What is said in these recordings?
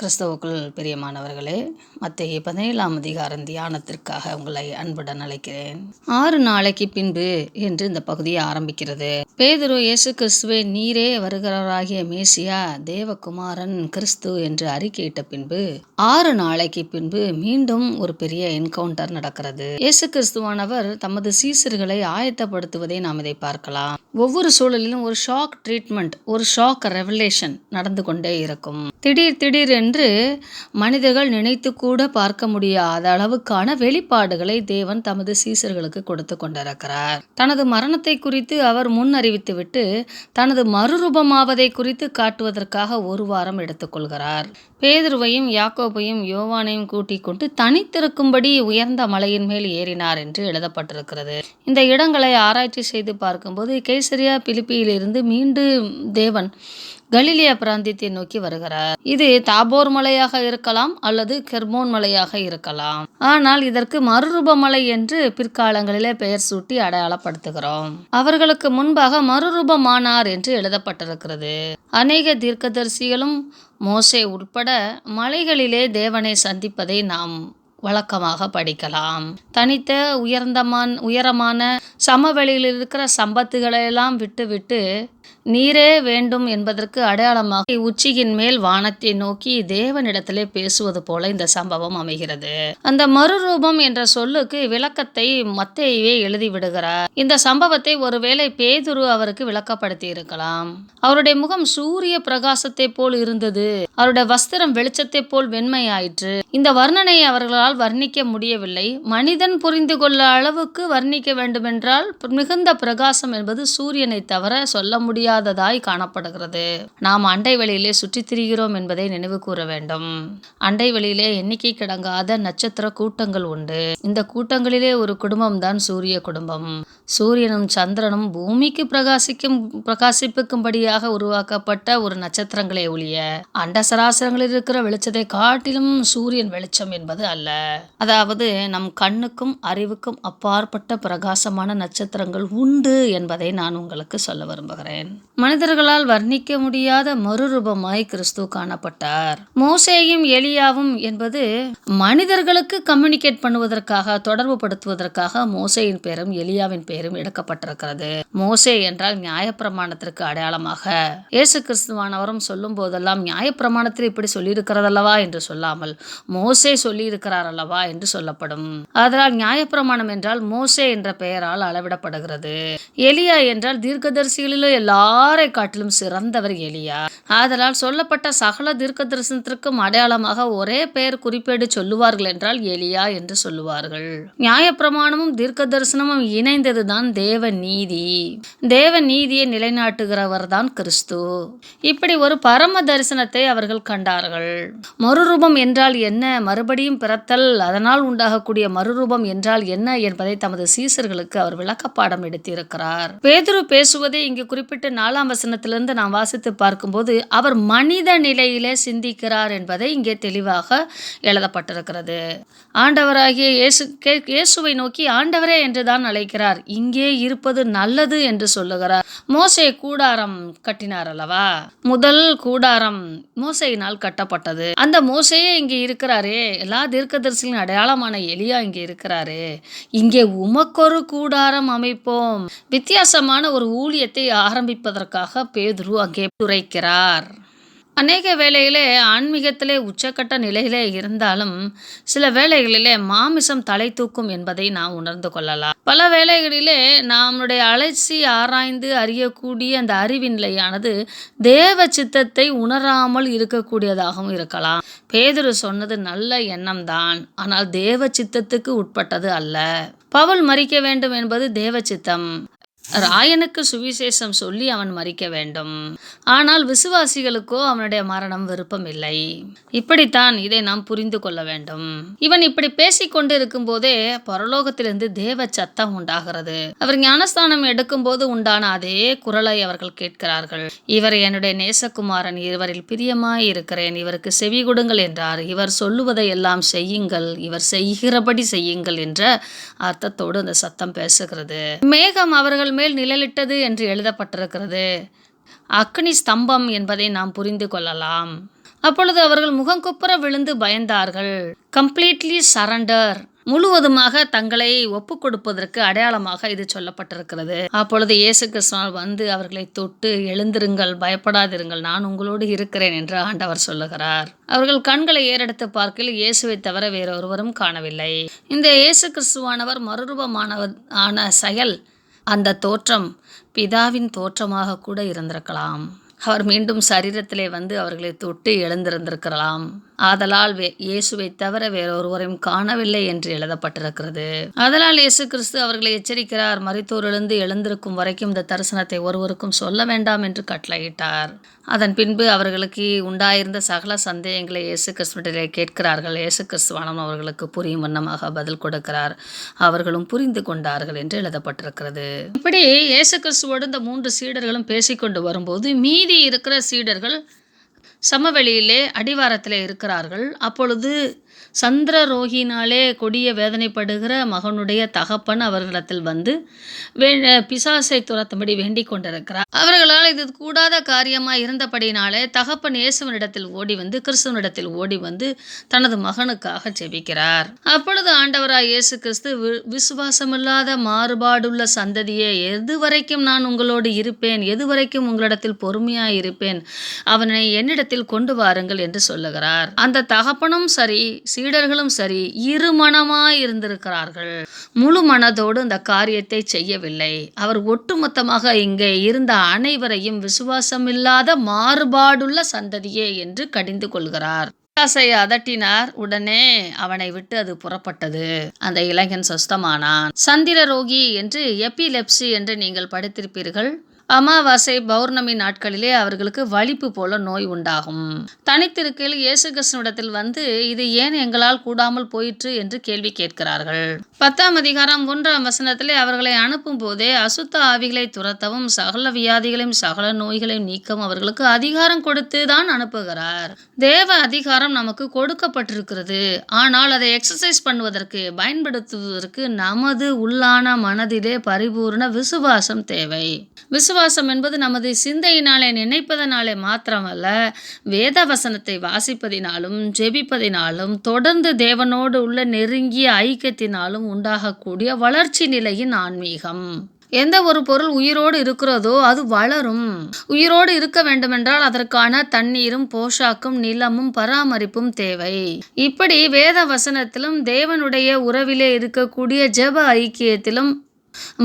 கிறிஸ்தவுக்குள் பிரியமானவர்களே மத்திய பதினேழாம் அதிகாரம் தியானத்திற்காக உங்களை அன்புடன் அழைக்கிறேன். ஆறு நாளைக்கு பின்பு என்று இந்த பகுதியை ஆரம்பிக்கிறது. பேதுரு இயேசு கிறிஸ்துவே நீரே வருகிறவராகிய மேசியா தேவகுமாரன் கிறிஸ்து என்று அறிக்கையிட்ட பின்பு ஆறு நாளைக்கு பின்பு மீண்டும் ஒரு பெரிய என்கவுண்டர் நடக்கிறது. இயேசு கிறிஸ்துவானவர் தமது சீசர்களை ஆயத்தப்படுத்துவதை நாம் இதை பார்க்கலாம். ஒவ்வொரு சூழலிலும் ஒரு ஷாக் ட்ரீட்மெண்ட் ஒரு ஷாக் ரெவலேஷன் நடந்து கொண்டே இருக்கும். திடீர் திடீர் என்று மனிதர்கள் நினைத்து கூட பார்க்க முடியாத அளவுக்கான வெளிப்பாடுகளை தேவன் தமது சீசர்களுக்கு கொடுத்து கொண்டிருக்கிறார். தனது மரணத்தை குறித்து அவர் முன் அறிவித்துவிட்டு தனது மறுரூபமாவதை குறித்து காட்டுவதற்காக ஒரு வாரம் எடுத்துக்கொள்கிறார் பேதுருவையும் யாக்கோபையும் யோவானையும் கூட்டிக் கொண்டு தனித்திருக்கும்படி உயர்ந்த மலையின் மேல் ஏறினார் என்று எழுதப்பட்டிருக்கிறது. இந்த இடங்களை ஆராய்ச்சி செய்து பார்க்கும்போது கேசரியா பிலிப்பியிலிருந்து மீண்டும் தேவன் கலிலியா பிராந்தியத்தை நோக்கி வருகிறார். இது தாபோர் மலையாக இருக்கலாம் அல்லது கெர்மோன் மலையாக இருக்கலாம். ஆனால் இதற்கு மறுரூப மலை என்று பிற்காலங்களிலே பெயர் சூட்டி அடையாளப்படுத்துகிறோம். அவர்களுக்கு முன்பாக மறுரூபமானார் என்று எழுதப்பட்டிருக்கிறது. அநேக தீர்க்கதரிசிகளும் மோசே உட்பட மலைகளிலே தேவனை சந்திப்பதை நாம் வழக்கமாக படிக்கலாம். தனித்த உயர்ந்தமான் உயரமான சமவெளியில் இருக்கிற சம்பத்துகளை எல்லாம் விட்டுவிட்டு நீரே வேண்டும் என்பதற்கு அடையாளமாக உச்சியின் மேல் வானத்தை நோக்கி தேவனிடத்திலே பேசுவது போல இந்த சம்பவம் அமைகிறது. அந்த மறுரூபம் என்ற சொல்லுக்கு விளக்கத்தை மத்தையவே எழுதி விடுகிறார். இந்த சம்பவத்தை ஒருவேளை பேதுரு அவருக்கு விளக்கப்படுத்தி இருக்கலாம். அவருடைய முகம் சூரிய பிரகாசத்தை போல் இருந்தது. அவருடைய வஸ்திரம் வெளிச்சத்தை போல் வெண்மையாயிற்று. இந்த வர்ணனையை அவர்களால் வர்ணிக்க முடியவில்லை. மனிதன் புரிந்து கொள்ள அளவுக்கு வர்ணிக்க வேண்டுமென்றால் மிகுந்த பிரகாசம் என்பது சூரியனை தவிர சொல்ல முடியும் முடியாததாய் காணப்படுகிறது. நாம் அண்டை வெளியிலே சுற்றித் திரிகிறோம் என்பதை நினைவு கூற வேண்டும். அண்டை வெளியிலே எண்ணிக்கை கிடங்காத நட்சத்திர கூட்டங்கள் உண்டு. இந்த கூட்டங்களிலே ஒரு குடும்பம் தான் சூரிய குடும்பம். சூரியனும் சந்திரனும் பூமிக்கு பிரகாசிக்கும் பிரகாசிப்புக்கும்படியாக உருவாக்கப்பட்ட ஒரு நட்சத்திரங்களே ஒழிய அண்ட சராசரங்களில் இருக்கிற வெளிச்சத்தை காட்டிலும் சூரியன் வெளிச்சம் என்பது அல்ல. அதாவது நம் கண்ணுக்கும் அறிவுக்கும் அப்பாற்பட்ட பிரகாசமான நட்சத்திரங்கள் உண்டு என்பதை நான் உங்களுக்கு சொல்ல விரும்புகிறேன். மனிதர்களால் வர்ணிக்க முடியாத மறுரூபமாய் கிறிஸ்து காணப்பட்டார். மோசேயும் எலியாவும் என்பது மனிதர்களுக்கு கம்யூனிகேட் பண்ணுவதற்காக தொடர்பு படுத்துவதற்காக மோசையின் பேரும் எலியாவின் பேரும் எடுக்கப்பட்டிருக்கிறது. மோசே என்றால் நியாயப்பிரமாணத்திற்கு அடையாளமாக. இயேசு கிறிஸ்துவானவரும் சொல்லும் போதெல்லாம் நியாயப்பிரமாணத்தில் இப்படி சொல்லியிருக்கிறதல்லவா என்று சொல்லாமல் மோசே சொல்லியிருக்கிறார் அல்லவா என்று சொல்லப்படும். அதனால் நியாயப்பிரமாணம் என்றால் மோசே என்ற பெயரால் அளவிடப்படுகிறது. எலியா என்றால் தீர்க்கதரிசிகளிலோ எல்லாரை காட்டிலும் சிறந்தவர் எலியா. அதனால் சொல்லப்பட்ட சகல தீர்க்க தரிசனத்திற்கும் அடையாளமாக ஒரே பெயர் குறிப்பேடு சொல்லுவார்கள் என்றால் எலியா என்று சொல்லுவார்கள். நியாயப்பிரமாணமும் தீர்க்க தரிசனமும் இணைந்தது அதுதான் தேவ நீதி தேவ நீதியை நிலைநாட்டுகிறவர் தான் கிறிஸ்து. இப்படி ஒரு பரம தரிசனத்தை அவர்கள் கண்டார்கள். மறுரூபம் என்றால் என்ன? மறுபடியும் பிறத்தல் அதனால் உண்டாகக்கூடிய மறுரூபம் என்றால் என்ன என்பதை தமது சீசர்களுக்கு அவர் விளக்கப்பாடம் எடுத்திருக்கிறார். பேதுரு பேசுவதை இங்கு குறிப்பிட்ட நாலாம் வசனத்திலிருந்து நாம் வாசித்து பார்க்கும்போது அவர் மனித நிலையிலே சிந்திக்கிறார் என்பதை இங்கே தெளிவாக எழுதப்பட்டிருக்கிறது. ஆண்டவராகிய இயேசு இயேசுவை நோக்கி ஆண்டவரே என்றுதான் அழைக்கிறார். இங்கே இருப்பது நல்லது என்று சொல்லுகிறார். மோசே கூடாரம் கட்டினார் அல்லவா? முதல் கூடாரம் மோசையினால் கட்டப்பட்டது. அந்த மோசையே இங்கே இருக்கிறாரே. எல்லா தீர்க்கதரிசிகளின் அடையாளமான எலியா இங்கே இருக்கிறாரு. இங்கே உமக்கொரு கூடாரம் அமைப்போம். வித்தியாசமான ஒரு ஊழியத்தை ஆரம்பிப்பதற்காக பேதுரு அங்கே துரைக்கிறார். அநேக வேளையிலே ஆன்மீகத்திலே உச்சக்கட்ட நிலையிலே இருந்தாலும் சில வேளைகளிலே மாமிசம் தலை தூக்கும் என்பதை நாம் உணர்ந்து கொள்ளலாம். பல வேளைகளிலே நம்முடைய அலைச்சி ஆராய்ந்து அறியக்கூடிய அந்த அறிவின் நிலையானது தேவ சித்தத்தை உணராமல் இருக்கக்கூடியதாகவும் இருக்கலாம். பேதுரு சொன்னது நல்ல எண்ணம் தான் ஆனால் தேவ சித்தத்துக்கு உட்பட்டது அல்ல. பவுல் மறிக்க வேண்டும் என்பது தேவ சித்தம். ராயனுக்கு சுவிசேஷம் சொல்லி அவன் மறிக்க வேண்டும். ஆனால் விசுவாசிகளுக்கோ அவனுடைய மரணம் விருப்பம் இல்லை இப்படித்தான் இதை நாம் புரிந்து கொள்ள வேண்டும். இவன் இப்படி பேசிக் கொண்டிருக்கும் போதே பரலோகத்திலிருந்து தேவ சத்தம் உண்டாகிறது. அவர் ஞானஸ்தானம் எடுக்கும் போது உண்டான அதே குரலை அவர்கள் கேட்கிறார்கள். இவர் என்னுடைய நேசகுமாரன் இவரில் பிரியமாய் இருக்கிறேன். இவருக்கு செவி கொடுங்கள் என்றார். இவர் சொல்லுவதை எல்லாம் செய்யுங்கள். இவர் செய்கிறபடி செய்யுங்கள் என்ற அர்த்தத்தோடு அந்த சத்தம் பேசுகிறது. மேகம் அவர்கள் மேல் நிழலிட்டது என்று எழுதப்பட்டிருக்கிறது. அக்னி ஸ்தம்பம் என்பதை நாம் புரிந்து கொள்ளலாம். அப்பொழுது அவர்கள் முகங்குப்புற விழுந்து பயந்தார்கள். கம்ப்ளீட்லி சரண்டர் முழுவதுமாக தங்களை ஒப்பு கொடுப்பதற்கு அடையாளமாக இது சொல்லப்பட்டிருக்கிறது. அப்பொழுது இயேசு கிருஷ்ணால் வந்து அவர்களை தொட்டு எழுந்திருங்கள் பயப்படாதிருங்கள் நான் உங்களோடு இருக்கிறேன் என்று ஆண்டவர் சொல்லுகிறார். அவர்கள் கண்களை ஏறெடுத்து பார்க்கையில் இயேசுவை தவிர வேறொருவரும் காணவில்லை. இந்த இயேசு கிறிஸ்துவானவர் மறுரூபமானவர் ஆன செயல் அந்த தோற்றம் பிதாவின் தோற்றமாக கூட இருந்திருக்கலாம். அவர் மீண்டும் சரீரத்திலே வந்து அவர்களை தொட்டு எழுந்திருந்திருக்கலாம். ஆதலால் வே இயேசுவை தவிர வேறொருவரையும் காணவில்லை என்று எழுதப்பட்டிருக்கிறது. ஆதலால் இயேசு கிறிஸ்து அவர்களை எச்சரிக்கிறார். மருத்துவரிலிருந்து எழுந்திருக்கும் வரைக்கும் இந்த தரிசனத்தை ஒருவருக்கும் சொல்ல வேண்டாம் என்று கட்டளையிட்டார். அதன் பின்பு அவர்களுக்கு உண்டாயிருந்த சகல சந்தேகங்களை இயேசு கிறிஸ்துவிடத்திலே கேட்கிறார்கள். இயேசு கிறிஸ்துவானம் அவர்களுக்கு புரியும் வண்ணமாக பதில் கொடுக்கிறார். அவர்களும் புரிந்து கொண்டார்கள் என்று எழுதப்பட்டிருக்கிறது. இப்படி இயேசு கிறிஸ்துவோடு இந்த மூன்று சீடர்களும் பேசிக்கொண்டு வரும்போது மீதி இருக்கிற சீடர்கள் சமவெளியிலே அடிவாரத்தில் இருக்கிறார்கள். அப்பொழுது சந்திர ரோகினாலே கொடிய வேதனைப்படுகிற மகனுடைய தகப்பன் அவர்களிடத்தில் வந்து வே பிசாசை துரத்தும்படி வேண்டிக் கொண்டிருக்கிறார். அவர்களால் இது கூடாத காரியமாக இருந்தபடினாலே தகப்பன் இயேசுவனிடத்தில் ஓடி வந்து கிறிஸ்துவனிடத்தில் ஓடி வந்து தனது மகனுக்காக ஜெபிக்கிறார். அப்பொழுது ஆண்டவராய் இயேசு கிறிஸ்து வி- விசுவாசமில்லாத மாறுபாடுள்ள சந்ததியே எது வரைக்கும் நான் உங்களோடு இருப்பேன் எது வரைக்கும் உங்களிடத்தில் பொறுமையாக இருப்பேன் அவனை என்னிடத்தில் கொண்டு வாருங்கள் என்று சொல்லுகிறார். அந்த தகப்பனும் சரி சீடர்களும் சரி இருமனமாய் இருந்திருக்கிறார்கள். முழு மனதோடு இந்த காரியத்தை செய்யவில்லை. அவர் ஒட்டுமொத்தமாக இங்கே இருந்த அனைவரையும் விசுவாசமில்லாத மாறுபாடுள்ள சந்ததியே என்று கடிந்து கொள்கிறார். பிசாசை அதட்டினார் உடனே அவனை விட்டு அது புறப்பட்டது. அந்த இளைஞன் சொஸ்தமானான். சந்திர ரோகி என்று எபிலெப்சி என்று நீங்கள் படித்திருப்பீர்கள். அமாவாசை பௌர்ணமி நாட்களிலே அவர்களுக்கு வலிப்பு போல நோய் உண்டாகும். தனித்திருக்கையில் இயேசு கிருஷ்ணனிடத்தில் வந்து இது ஏன் எங்களால் கூடாமல் போயிற்று? என்று கேள்வி கேட்கிறார்கள். பத்தாம் அதிகாரம் ஒன்றாம் வசனத்திலே அவர்களை அனுப்பும் போதே அசுத்த ஆவிகளை துரத்தவும் சகல வியாதிகளையும் சகல நோய்களையும் நீக்கவும் அவர்களுக்கு அதிகாரம் கொடுத்து தான் அனுப்புகிறார். தேவ அதிகாரம் நமக்கு கொடுக்கப்பட்டிருக்கிறது. ஆனால் அதை எக்ஸசைஸ் பண்ணுவதற்கு பயன்படுத்துவதற்கு நமது உள்ளான மனதிலே பரிபூர்ண விசுவாசம் தேவை. விசுவாசம் என்பது நமது சிந்தையினாலே நினைப்பதனாலே மாத்திரமல்ல. வேத வசனத்தை வாசிப்பதினாலும் ஜெபிப்பதினாலும் தொடர்ந்து தேவனோடு உள்ள நெருங்கிய ஐக்கியத்தினாலும் உண்டாகக்கூடிய வளர்ச்சி நிலையின் ஆன்மீகம். எந்த ஒரு பொருள் உயிரோடு இருக்கிறதோ அது வளரும். உயிரோடு இருக்க வேண்டுமென்றால் அதற்கான தண்ணீரும் போஷாக்கும் நிலமும் பராமரிப்பும் தேவை. இப்படி வேத வசனத்திலும் தேவனுடைய உறவிலே இருக்கக்கூடிய ஜெப ஐக்கியத்திலும்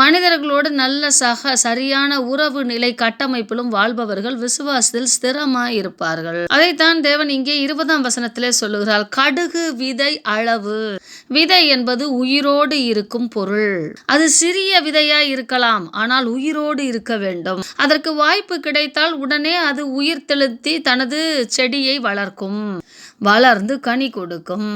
மனிதர்களோடு நல்ல சக சரியான உறவு நிலை கட்டமைப்பிலும் வாழ்பவர்கள் விசுவாசத்தில் ஸ்திரமாய் இருப்பார்கள் அதைத்தான் தேவன் இங்கே இருபதாம் வசனத்திலே சொல்லுகிறார். கடுகு விதை அளவு. விதை என்பது உயிரோடு இருக்கும் பொருள். அது சிறிய விதையாய் இருக்கலாம் ஆனால் உயிரோடு இருக்க வேண்டும். அதற்கு வாய்ப்பு கிடைத்தால் உடனே அது உயிர் தெளித்தி தனது செடியை வளர்க்கும். வளர்ந்து கனி கொடுக்கும்.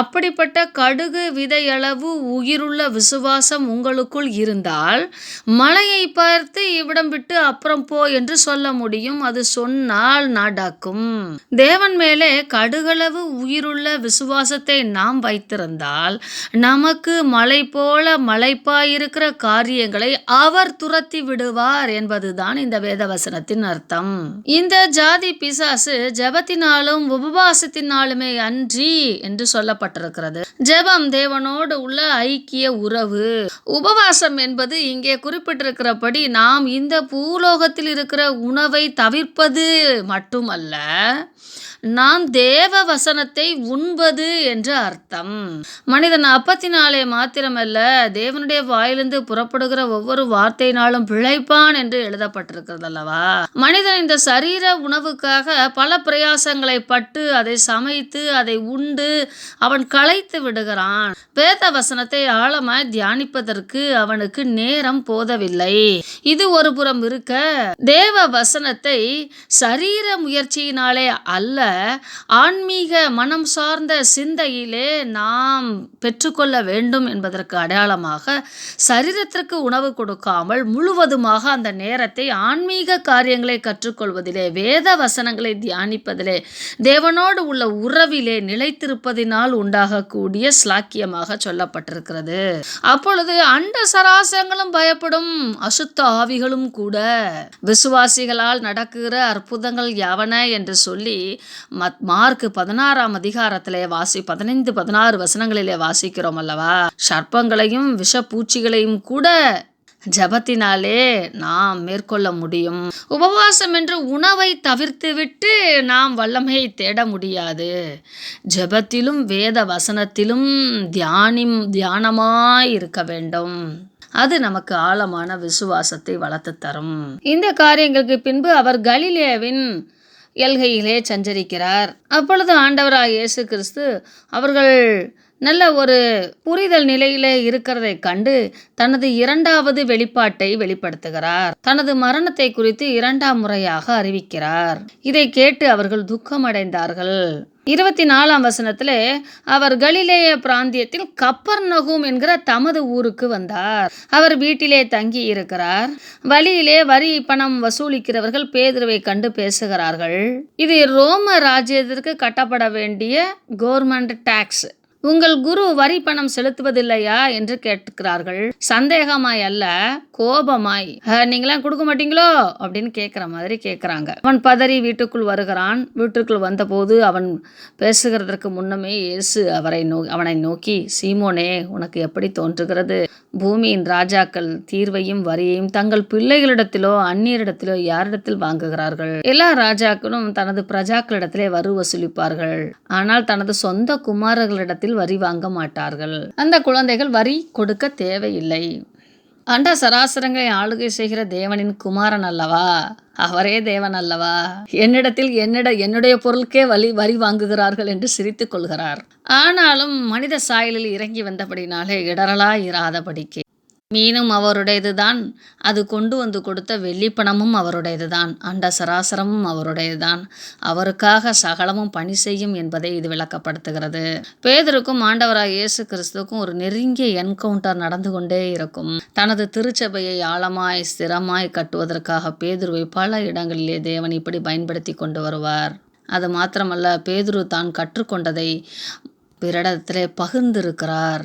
அப்படிப்பட்ட கடுகு விதையளவு உயிருள்ள விசுவாசம் உங்களுக்குள் இருந்தால் மலையை பார்த்து இவ்விடம் விட்டு அப்புறம் போ என்று சொல்ல முடியும். அது சொன்னால் நடக்கும். தேவன் மேலே கடுகளவு உயிருள்ள விசுவாசத்தை நாம் வைத்திருந்தால் நமக்கு மலை போல மலைப்பாயிருக்கிற காரியங்களை அவர் துரத்தி விடுவார் என்பதுதான் இந்த வேதவசனத்தின் அர்த்தம். இந்த ஜாதி பிசாசு ஜெபத்தினாலும் நாளுமே அன்றி என்று சொல்லப்பட்டிருக்கிறது. ஜெபம் தேவனோடு உள்ள ஐக்கிய உறவு. உபவாசம் என்பது இங்கே குறிப்பிட்டிருக்கிறபடி நாம் இந்த பூலோகத்தில் இருக்கிற உணவை தவிர்ப்பது மட்டுமல்ல நாம் தேவ வசனத்தை உண்பது என்று அர்த்தம். மனிதன் அப்பத்தினாலே மாத்திரமல்ல தேவனுடைய வாயிலிருந்து புறப்படுகிற ஒவ்வொரு வார்த்தையினாலும் பிழைப்பான் என்று எழுதப்பட்டிருக்கிறது அல்லவா மனிதன் இந்த சரீர உணவுக்காக பல பிரயாசங்களை பட்டு அதை சமைத்து அதை உண்டு. அவன் களைத்து விடுகிறான். வேத வசனத்தை ஆழமாய் தியானிப்பதற்கு அவனுக்கு நேரம் போதவில்லை. இது ஒரு புறம் இருக்க தேவ வசனத்தை சரீர முயற்சியினாலே அல்ல ஆன்மீக மனம் சார்ந்த சிந்தையிலே நாம் பெற்றுக்கொள்ள வேண்டும் என்பதற்கு அடையாளமாக சரீரத்திற்கு உணவு கொடுக்காமல் முழுவதுமாக அந்த நேரத்தை ஆன்மீக காரியங்களை கற்றுக்கொள்வதிலே வேத வசனங்களை தியானிப்பதிலே தேவனோடு உள்ள உள்ள உறவிலே நிலைத்திருப்பதினால் உண்டாகக்கூடிய ஸ்லாக்கியமாக சொல்லப்பட்டிருக்கிறது. அப்பொழுது அண்ட சராசரங்களும் பயப்படும் அசுத்த ஆவிகளும் கூட விசுவாசிகளால் நடக்கிற அற்புதங்கள் யாவன என்று சொல்லி மத் மார்க் பதினாறாம் அதிகாரத்திலே வாசி பதினைந்து பதினாறு வசனங்களிலே வாசிக்கிறோம் அல்லவா? சர்ப்பங்களையும் விஷப்பூச்சிகளையும் கூட ஜபத்தினாலே நாம் மேற்கொள்ள முடியும். உபவாசம் என்று உணவை தவிர்த்துவிட்டு நாம் வல்லமையை தேட முடியாது. ஜெபத்திலும் வேத வசனத்திலும் தியானிம் தியானமாய் இருக்க வேண்டும். அது நமக்கு ஆழமான விசுவாசத்தை வளர்த்து தரும். இந்த காரியங்களுக்கு பின்பு அவர் கலிலேவின் எல்கையிலே சஞ்சரிக்கிறார். அப்பொழுது ஆண்டவராக இயேசு கிறிஸ்து அவர்கள் நல்ல ஒரு புரிதல் நிலையில இருக்கிறதை கண்டு தனது இரண்டாவது வெளிப்பாட்டை வெளிப்படுத்துகிறார். தனது மரணத்தை குறித்து இரண்டாம் முறையாக அறிவிக்கிறார். இதை கேட்டு அவர்கள் துக்கமடைந்தார்கள். இருபத்தி நாலாம் வசனத்தில் அவர் கலிலேய பிராந்தியத்தில் கப்பர் நகும் என்கிற தமது ஊருக்கு வந்தார். அவர் வீட்டிலே தங்கி இருக்கிறார். வழியிலே வரி பணம் வசூலிக்கிறவர்கள் பேதுருவை கண்டு பேசுகிறார்கள். இது ரோம ராஜ்யத்திற்கு கட்டப்பட வேண்டிய கவர்மெண்ட் டாக்ஸ் உங்கள் குரு வரி பணம் செலுத்துவதில்லையா என்று கேட்கிறார்கள். சந்தேகமாய் அல்ல கோபமாய். நீங்களாம் கொடுக்க மாட்டீங்களோ? அப்படின்னு கேட்குற மாதிரி கேட்குறாங்க அவன் பதறி வீட்டுக்குள் வருகிறான். வீட்டுக்குள் வந்தபோது அவன் பேசுகிறதற்கு முன்னமே இயேசு அவரை நோ அவனை நோக்கி சீமோனே உனக்கு எப்படி தோன்றுகிறது? பூமியின் ராஜாக்கள் தீர்வையும் வரியையும் தங்கள் பிள்ளைகளிடத்திலோ அந்நியரிடத்திலோ யாரிடத்தில் வாங்குகிறார்கள்? எல்லா ராஜாக்களும் தனது பிரஜாக்களிடத்திலே வரி வசூலிப்பார்கள். ஆனால் தனது சொந்த குமாரர்களிடத்தில் வரி வாங்க மாட்டார்கள். அந்த குழந்தைகள் வரி கொடுக்க தேவையில்லை. அண்ட சராசரங்களை ஆளுகை செய்கிற தேவனின் குமாரன் அல்லவா? அவரே தேவன் அல்லவா? என்னிடத்தில் என்னிட என்னுடைய பொருளுக்கே வலி வரி வாங்குகிறார்கள் என்று சிரித்துக் கொள்கிறார். ஆனாலும் மனித சாயலில் இறங்கி வந்தபடினாலே இடரலா இராதபடிக்கு. மீனும் அவருடையதுதான். அது கொண்டு வந்து கொடுத்த வெள்ளிப்பணமும் அவருடையதுதான். அண்ட சராசரமும் அவருடையதுதான். அவருக்காக சகலமும் பணி செய்யும் என்பதை இது விளக்கப்படுத்துகிறது. பேதருக்கும் ஆண்டவராக இயேசு கிறிஸ்துக்கும் ஒரு நெருங்கிய என்கவுண்டர் நடந்து கொண்டே இருக்கும். தனது திருச்சபையை ஆழமாய் ஸ்திரமாய் கட்டுவதற்காக பேதுருவை பல இடங்களிலே தேவன் இப்படி பயன்படுத்தி கொண்டு வருவார். அது மாத்திரமல்ல பேதுரு தான் கற்றுக்கொண்டதை பிறடத்திலே பகிர்ந்திருக்கிறார்.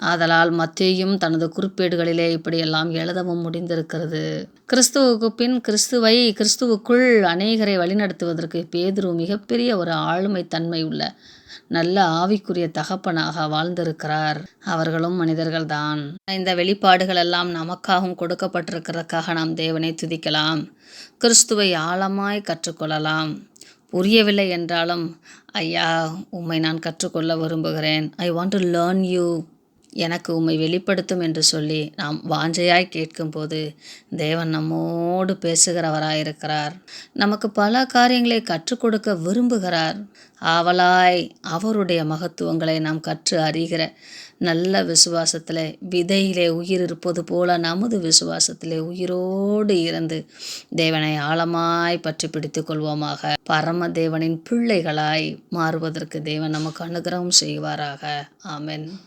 ஆதலால் மத்தியும் தனது குறிப்பேடுகளிலே இப்படியெல்லாம் எழுதவும் முடிந்திருக்கிறது. கிறிஸ்துவுக்கு பின் கிறிஸ்துவை கிறிஸ்துவுக்குள் அநேகரை வழிநடத்துவதற்கு பேதுரு மிகப்பெரிய ஒரு ஆளுமை தன்மை உள்ள நல்ல ஆவிக்குரிய தகப்பனாக வாழ்ந்திருக்கிறார். அவர்களும் மனிதர்கள்தான். இந்த வெளிப்பாடுகள் எல்லாம் நமக்காகவும் கொடுக்கப்பட்டிருக்கிறதுக்காக நாம் தேவனை துதிக்கலாம். கிறிஸ்துவை ஆழமாய் கற்றுக்கொள்ளலாம். புரியவில்லை என்றாலும் ஐயா உம்மை நான் கற்றுக்கொள்ள விரும்புகிறேன். I want to learn you எனக்கு உம்மை வெளிப்படுத்தும் என்று சொல்லி நாம் வாஞ்சையாய் கேட்கும்போது தேவன் நம்மோடு பேசுகிறவராயிருக்கிறார். நமக்கு பல காரியங்களை கற்றுக் கொடுக்க விரும்புகிறார். ஆவலாய் அவருடைய மகத்துவங்களை நாம் கற்று அறிகிற நல்ல விசுவாசத்தில் விதையிலே உயிர் இருப்பது போல நமது விசுவாசத்திலே உயிரோடு இருந்து தேவனை ஆழமாய் பற்றி பிடித்து கொள்வோமாக. பரம தேவனின் பிள்ளைகளாய் மாறுவதற்கு தேவன் நமக்கு அனுகிரகம் செய்வாராக. ஆமென்.